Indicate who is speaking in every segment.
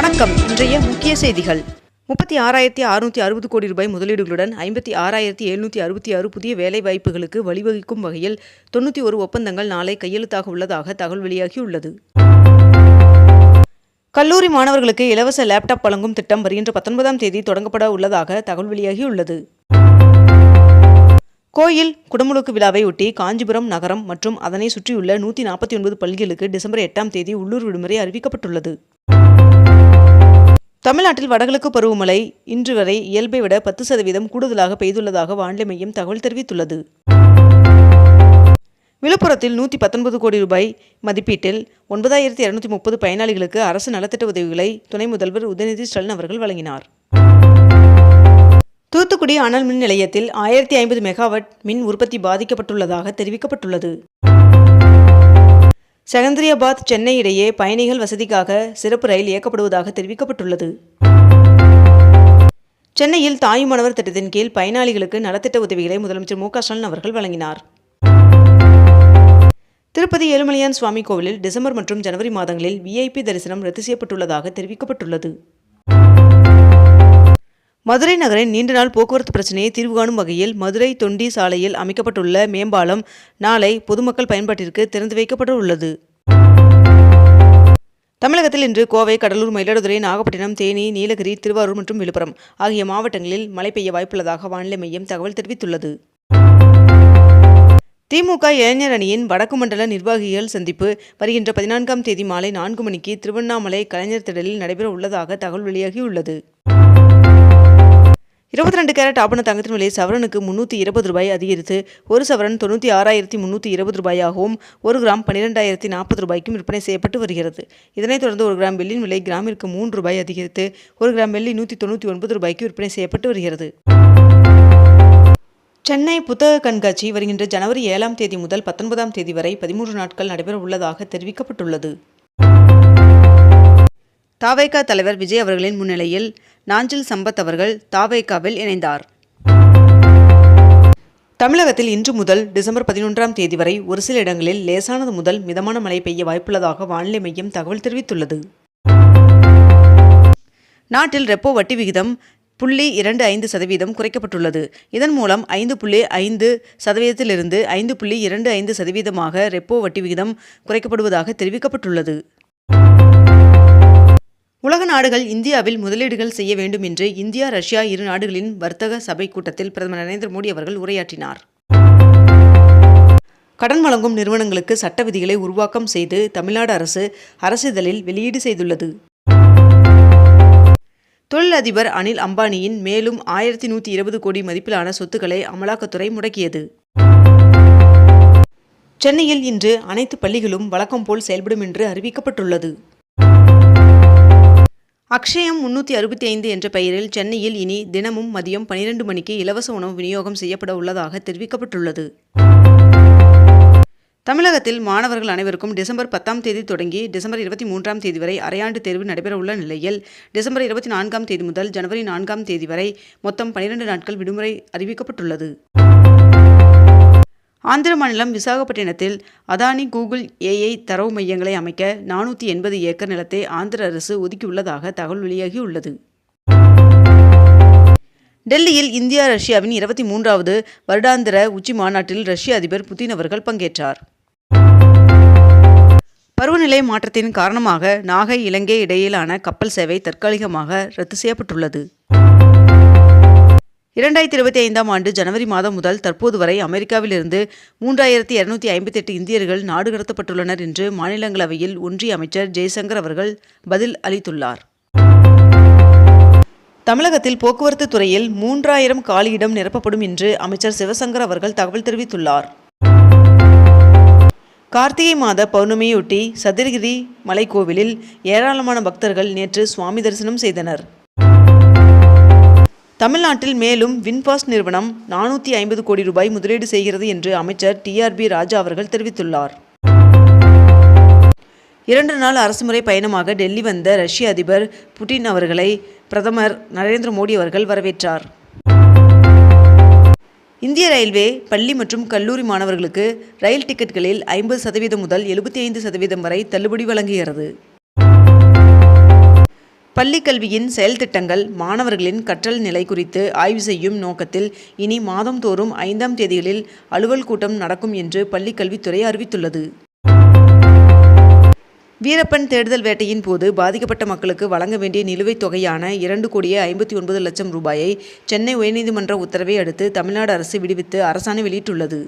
Speaker 1: வணக்கம். இன்றைய முக்கிய செய்திகள். முப்பத்தி ஆறாயிரத்தி அறுநூற்றி அறுபது கோடி ரூபாய் முதலீடுகளுடன் ஐம்பத்தி ஆறாயிரத்தி எழுநூற்றி அறுபத்தி ஆறு புதிய வேலை வாய்ப்புகளுக்கு வழிவகுக்கும் வகையில் தொண்ணூற்றி ஒரு ஒப்பந்தங்கள் நாளை கையெழுத்தாக உள்ளதாக தகவல் வெளியாகியுள்ளது. கல்லூரி மாணவர்களுக்கு இலவச லேப்டாப் வழங்கும் திட்டம் வருகின்ற பத்தொன்பதாம் தேதி தொடங்கப்பட உள்ளதாக தகவல் வெளியாகியுள்ளது. கோயில் குடமுழுக்கு விழாவையொட்டி காஞ்சிபுரம் நகரம் மற்றும் அதனை சுற்றியுள்ள நூற்றி நாற்பத்தி ஒன்பது பள்ளிகளுக்கு டிசம்பர் எட்டாம் தேதி உள்ளூர் விடுமுறை அறிவிக்கப்பட்டுள்ளது. தமிழ்நாட்டில் வடகிழக்கு பருவமழை இன்று வரை இயல்பை விட பத்து சதவீதம் கூடுதலாக பெய்துள்ளதாக வானிலை மையம் தகவல் தெரிவித்துள்ளது. விழுப்புரத்தில் நூற்றி பத்தொன்பது கோடி ரூபாய் மதிப்பீட்டில் ஒன்பதாயிரத்தி இரநூத்தி முப்பது பயனாளிகளுக்கு அரசு நலத்திட்ட உதவிகளை துணை முதல்வர் உதயநிதி ஸ்டாலின் அவர்கள் வழங்கினார். தூத்துக்குடி அனல் மின் நிலையத்தில் ஆயிரத்தி ஐம்பது மெகாவாட் மின் உற்பத்தி பாதிக்கப்பட்டுள்ளதாக தெரிவிக்கப்பட்டுள்ளது. செகந்திரியாபாத் சென்னை இடையே பயணிகள் வசதிக்காக சிறப்பு ரயில் இயக்கப்படுவதாக தெரிவிக்கப்பட்டுள்ளது. சென்னையில் தாயுமானவர் திட்டத்தின் கீழ் பயனாளிகளுக்கு நலத்திட்ட உதவிகளை முதலமைச்சர் மு ஸ்டாலின் அவர்கள் வழங்கினார். திருப்பதி ஏழுமலையான் சுவாமி கோவிலில் டிசம்பர் மற்றும் ஜனவரி மாதங்களில் விஐபி தரிசனம் ரத்து செய்யப்பட்டுள்ளதாக தெரிவிக்கப்பட்டுள்ளது. மதுரை நகரின் நீண்ட நாள் போக்குவரத்து பிரச்சனையை தீர்வு காணும் வகையில் மதுரை தொண்டி சாலையில் அமைக்கப்பட்டுள்ள மேம்பாலம் நாளை பொதுமக்கள் பயன்பாட்டிற்கு திறந்து வைக்கப்பட உள்ளது தமிழகத்தில் இன்று கோவை கடலூர் மயிலாடுதுறை நாகப்பட்டினம் தேனி நீலகிரி திருவாரூர் மற்றும் விழுப்புரம் ஆகிய மாவட்டங்களில் மழை பெய்ய வாய்ப்புள்ளதாக வானிலை மையம் தகவல் தெரிவித்துள்ளது. திமுக இளைஞர் அணியின் வடக்கு மண்டல நிர்வாகிகள் சந்திப்பு. வருகின்ற பதினான்காம் தேதி மாலை நான்கு மணிக்கு திருவண்ணாமலை கலைஞர் திடலில் நடைபெற உள்ளதாக தகவல் வெளியாகியுள்ளது. இருபத்தி ரெண்டு கேரட் ஆபண தங்கத்தின் விலை சவரனுக்கு முன்னூற்றி இருபது ரூபாய் அதிகரித்து ஒரு சவரன் தொண்ணூற்றி ஆறாயிரத்தி முன்னூற்றி இருபது ரூபாயாகவும் ஒரு கிராம் பன்னிரெண்டாயிரத்தி நாற்பது ரூபாய்க்கும் விற்பனை செய்யப்பட்டு வருகிறது. இதனைத் தொடர்ந்து ஒரு கிராம் வெள்ளியின் விலை கிராமிற்கு மூன்று ரூபாய் அதிகரித்து ஒரு கிராம் வெள்ளி நூற்றி தொண்ணூற்றி ஒன்பது ரூபாய்க்கு விற்பனை செய்யப்பட்டு வருகிறது. சென்னை புத்தக கண்காட்சி வருகின்ற ஜனவரி ஏழாம் தேதி முதல் பத்தொன்பதாம் தேதி வரை பதிமூன்று நாட்கள் நடைபெற உள்ளதாக தெரிவிக்கப்பட்டுள்ளது. தாவேகா தலைவர் விஜய் அவர்களின் முன்னிலையில் நாஞ்சில் சம்பத் அவர்கள் தாவேகாவில் இணைந்தார். தமிழகத்தில் இன்று முதல் டிசம்பர் பதினொன்றாம் தேதி வரை ஒரு சில இடங்களில் லேசானது முதல் மிதமான மழை பெய்ய வாய்ப்புள்ளதாக வானிலை மையம் தகவல் தெரிவித்துள்ளது. நாட்டில் ரெப்போ வட்டி விகிதம் புள்ளி இரண்டு ஐந்து சதவீதம் குறைக்கப்பட்டுள்ளது. இதன் மூலம் ஐந்து புள்ளி ஐந்து சதவீதத்திலிருந்து ஐந்து புள்ளி இரண்டு ஐந்து சதவீதமாக ரெப்போ வட்டி விகிதம் குறைக்கப்படுவதாக தெரிவிக்கப்பட்டுள்ளது. உலக நாடுகள் இந்தியாவில் முதலீடுகள் செய்ய வேண்டும் என்று இந்தியா ரஷ்யா இரு நாடுகளின் வர்த்தக சபை கூட்டத்தில் பிரதமர் நரேந்திர மோடி அவர்கள் உரையாற்றினார். கடன் வழங்கும் நிறுவனங்களுக்கு சட்ட விதிகளை உருவாக்கம் செய்து தமிழ்நாடு அரசு அரசிதழில் வெளியீடு செய்துள்ளது. தொழிலதிபர் அனில் அம்பானியின் மேலும் ஆயிரத்தி நூற்றி இருபது கோடி மதிப்பிலான சொத்துக்களை அமலாக்கத்துறை முடக்கியது. சென்னையில் இன்று அனைத்து பள்ளிகளும் வழக்கம் போல் செயல்படும் என்று அறிவிக்கப்பட்டுள்ளது. அக்ஷயம் முன்னூற்றி அறுபத்தி ஐந்து என்ற பெயரில் சென்னையில் இனி தினமும் மதியம் பனிரெண்டு மணிக்கு இலவச உணவு விநியோகம் செய்யப்பட உள்ளதாக தெரிவிக்கப்பட்டுள்ளது. தமிழகத்தில் மாணவர்கள் அனைவருக்கும் டிசம்பர் பத்தாம் தேதி தொடங்கி டிசம்பர் இருபத்தி மூன்றாம் தேதி வரை அரையாண்டு தேர்வு நடைபெறவுள்ள நிலையில் டிசம்பர் இருபத்தி நான்காம் தேதி முதல் ஜனவரி நான்காம் தேதி வரை மொத்தம் பனிரெண்டு நாட்கள் விடுமுறை அறிவிக்கப்பட்டுள்ளது. ஆந்திர மாநிலம் விசாகப்பட்டினத்தில் அதானி கூகுள் ஏஐ தரவு மையங்களை அமைக்க நானூற்றி எண்பது ஏக்கர் நிலத்தை ஆந்திர அரசு ஒதுக்கியுள்ளதாக தகவல் வெளியாகியுள்ளது. டெல்லியில் இந்தியா ரஷ்யாவின் இருபத்தி மூன்றாவது வருடாந்திர உச்சி மாநாட்டில் ரஷ்ய அதிபர் புதின் அவர்கள் பங்கேற்றார். பருவநிலை மாற்றத்தின் காரணமாக நாகை இலங்கை இடையிலான கப்பல் சேவை தற்காலிகமாக ரத்து செய்யப்பட்டுள்ளது. இரண்டாயிரத்தி இருபத்தி ஐந்தாம் ஆண்டு ஜனவரி மாதம் முதல் தற்போது வரை அமெரிக்காவிலிருந்து மூன்றாயிரத்தி இருநூத்தி ஐம்பத்தெட்டு இந்தியர்கள் நாடு கடத்தப்பட்டுள்ளனர் என்று மாநிலங்களவையில் ஒன்றிய அமைச்சர் ஜெய்சங்கர் அவர்கள் பதில் அளித்துள்ளார். தமிழகத்தில் போக்குவரத்து துறையில் மூன்றாயிரம் காலியிடம் நிரப்பப்படும் என்று அமைச்சர் சிவசங்கர் அவர்கள் தகவல் தெரிவித்துள்ளார். கார்த்திகை மாத பௌர்ணமியொட்டி சதுரகிரி மலைக்கோவிலில் ஏராளமான பக்தர்கள் நேற்று சுவாமி தரிசனம் செய்தனர். தமிழ்நாட்டில் மேலும் வின்பாஸ் நிறுவனம் நானூற்றி ஐம்பது கோடி ரூபாய் முதலீடு செய்கிறது என்று அமைச்சர் டிஆர்பி ராஜா அவர்கள் தெரிவித்துள்ளார். இரண்டு நாள் அரசுமுறை பயணமாக டெல்லி வந்த ரஷ்ய அதிபர் புட்டின் அவர்களை பிரதமர் நரேந்திர மோடி அவர்கள் வரவேற்றார். இந்திய ரயில்வே பள்ளி மற்றும் கல்லூரி மாணவர்களுக்கு ரயில் டிக்கெட்டுகளில் ஐம்பது சதவீதம் முதல் எழுபத்தி ஐந்து சதவீதம் வரை தள்ளுபடி வழங்குகிறது. பள்ளிக்கல்வியின் செயல்திட்டங்கள் மாணவர்களின் கற்றல் நிலை குறித்து ஆய்வு செய்யும் நோக்கத்தில் இனி மாதந்தோறும் ஐந்தாம் தேதிகளில் அலுவல் கூட்டம் நடக்கும் என்று பள்ளிக்கல்வித்துறை அறிவித்துள்ளது. வீரப்பன் தேடுதல் வேட்டையின் போது பாதிக்கப்பட்ட மக்களுக்கு வழங்க வேண்டிய நிலுவைத் தொகையான இரண்டு கோடியே ஐம்பத்தி ஒன்பது லட்சம் ரூபாயை சென்னை உயர்நீதிமன்ற உத்தரவை அடுத்து தமிழ்நாடு அரசு விடுவித்து அரசாணை வெளியிட்டுள்ளது.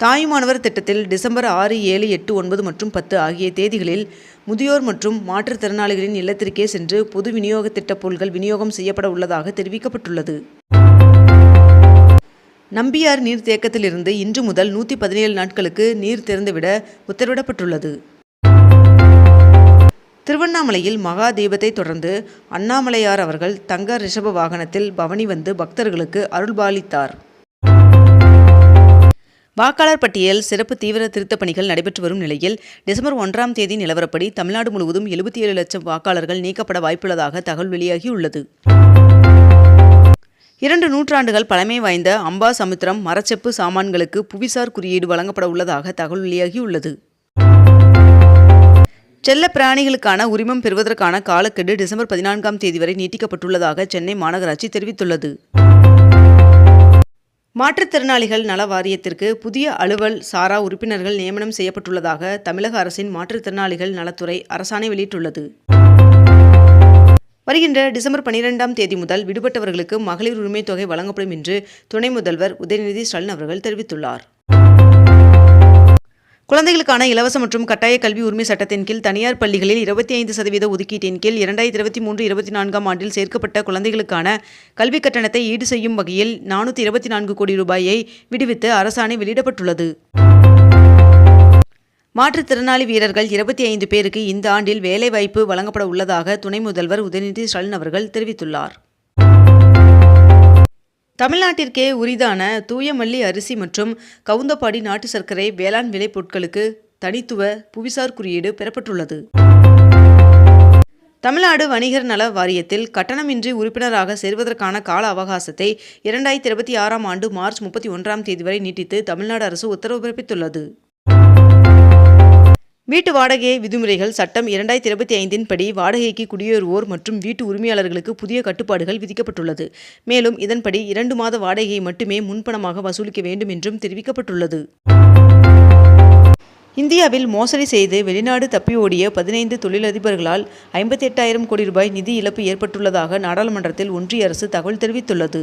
Speaker 1: தாயுமானவர் திட்டத்தில் டிசம்பர் ஆறு ஏழு எட்டு ஒன்பது மற்றும் பத்து ஆகிய தேதிகளில் முதியோர் மற்றும் மாற்றுத்திறனாளிகளின் இல்லத்திற்கே சென்று பொது விநியோக திட்டப் பொருட்கள் விநியோகம் செய்யப்பட உள்ளதாக தெரிவிக்கப்பட்டுள்ளது. நம்பியார் நீர்த்தேக்கத்திலிருந்து இன்று முதல் நூற்றி பதினேழு நாட்களுக்கு நீர் திறந்துவிட உத்தரவிடப்பட்டுள்ளது. திருவண்ணாமலையில் மகா தீபத்தை தொடர்ந்து அண்ணாமலையார் அவர்கள் தங்க ரிஷப வாகனத்தில் பவனி வந்து பக்தர்களுக்கு அருள்பாலித்தார். வாக்காளர் பட்டியல் சிறப்பு தீவிர திருத்தப் பணிகள் நடைபெற்று வரும் நிலையில் டிசம்பர் ஒன்றாம் தேதி நிலவரப்படி தமிழ்நாடு முழுவதும் எழுபத்தி ஏழு லட்சம் வாக்காளர்கள் நீக்கப்பட வாய்ப்புள்ளதாக தகவல் வெளியாகியுள்ளது. இரண்டு நூற்றாண்டுகள் பழமை வாய்ந்த அம்பா சமுத்திரம் மரச்செப்பு சாமான்களுக்கு புவிசார் குறியீடு வழங்கப்பட உள்ளதாக தகவல் வெளியாகியுள்ளது. செல்ல பிராணிகளுக்கான உரிமம் பெறுவதற்கான காலக்கெடு டிசம்பர் பதினான்காம் தேதி வரை நீட்டிக்கப்பட்டுள்ளதாக சென்னை மாநகராட்சி தெரிவித்துள்ளது. மாற்றுத்திறனாளிகள் நல வாரியத்திற்கு புதிய அலுவல் சாரா உறுப்பினர்கள் நியமனம் செய்யப்பட்டுள்ளதாக தமிழக அரசின் மாற்றுத்திறனாளிகள் நலத்துறை அரசாணை வெளியிட்டுள்ளது. வருகின்ற டிசம்பர் பனிரெண்டாம் தேதி முதல் விடுபட்டவர்களுக்கு மகளிர் உரிமைத் தொகை வழங்கப்படும் என்று துணை முதல்வர் உதயநிதி ஸ்டாலின் அவர்கள் தெரிவித்துள்ளார். குழந்தைகளுக்கான இலவச மற்றும் கட்டாய கல்வி உரிமை சட்டத்தின் கீழ் தனியார் பள்ளிகளில் இருபத்தி ஐந்து சதவீத ஒதுக்கீட்டின் கீழ் இரண்டாயிரத்தி இருபத்தி மூன்று இருபத்தி நான்காம் ஆண்டில் சேர்க்கப்பட்ட குழந்தைகளுக்கான கல்விக் கட்டணத்தை ஈடு செய்யும் வகையில் நானூற்றி இருபத்தி நான்கு கோடி ரூபாயை விடுவித்து அரசாணை வெளியிடப்பட்டுள்ளது. மாற்றுத்திறனாளி வீரர்கள் இருபத்தி ஐந்து பேருக்கு இந்த ஆண்டில் வேலைவாய்ப்பு வழங்கப்பட உள்ளதாக துணை முதல்வர் உதயநிதி ஸ்டாலின் அவர்கள் தெரிவித்துள்ளார். தமிழ்நாட்டிற்கே உரிதான தூயமல்லி அரிசி மற்றும் கவுந்தப்பாடி நாட்டு சர்க்கரை வேளாண் விளை பொருட்களுக்கு தனித்துவ புவிசார் குறியீடு பெறப்பட்டுள்ளது. தமிழ்நாடு வணிகர் நல வாரியத்தில் கட்டணமின்றி உறுப்பினராக சேர்வதற்கான கால அவகாசத்தை இரண்டாயிரத்தி இருபத்தி ஆறாம் ஆண்டு மார்ச் முப்பத்தி ஒன்றாம் தேதி வரை நீட்டித்து தமிழ்நாடு அரசு உத்தரவு பிறப்பித்துள்ளது. வீட்டு வாடகை விதிமுறைகள் சட்டம் இரண்டாயிரத்தி இருபத்தி ஐந்தின் படி வாடகைக்கு குடியேறுவோர் மற்றும் வீட்டு உரிமையாளர்களுக்கு புதிய கட்டுப்பாடுகள் விதிக்கப்பட்டுள்ளது. மேலும் இதன்படி இரண்டு மாத வாடகையை மட்டுமே முன்பணமாக வசூலிக்க வேண்டும் என்றும் தெரிவிக்கப்பட்டுள்ளது. இந்தியாவில் மோசடி செய்து வெளிநாடு தப்பியோடிய பதினைந்து தொழிலதிபர்களால் ஐம்பத்தி எட்டாயிரம் கோடி ரூபாய் நிதி இழப்பு ஏற்பட்டுள்ளதாக நாடாளுமன்றத்தில் ஒன்றிய அரசு தகவல் தெரிவித்துள்ளது.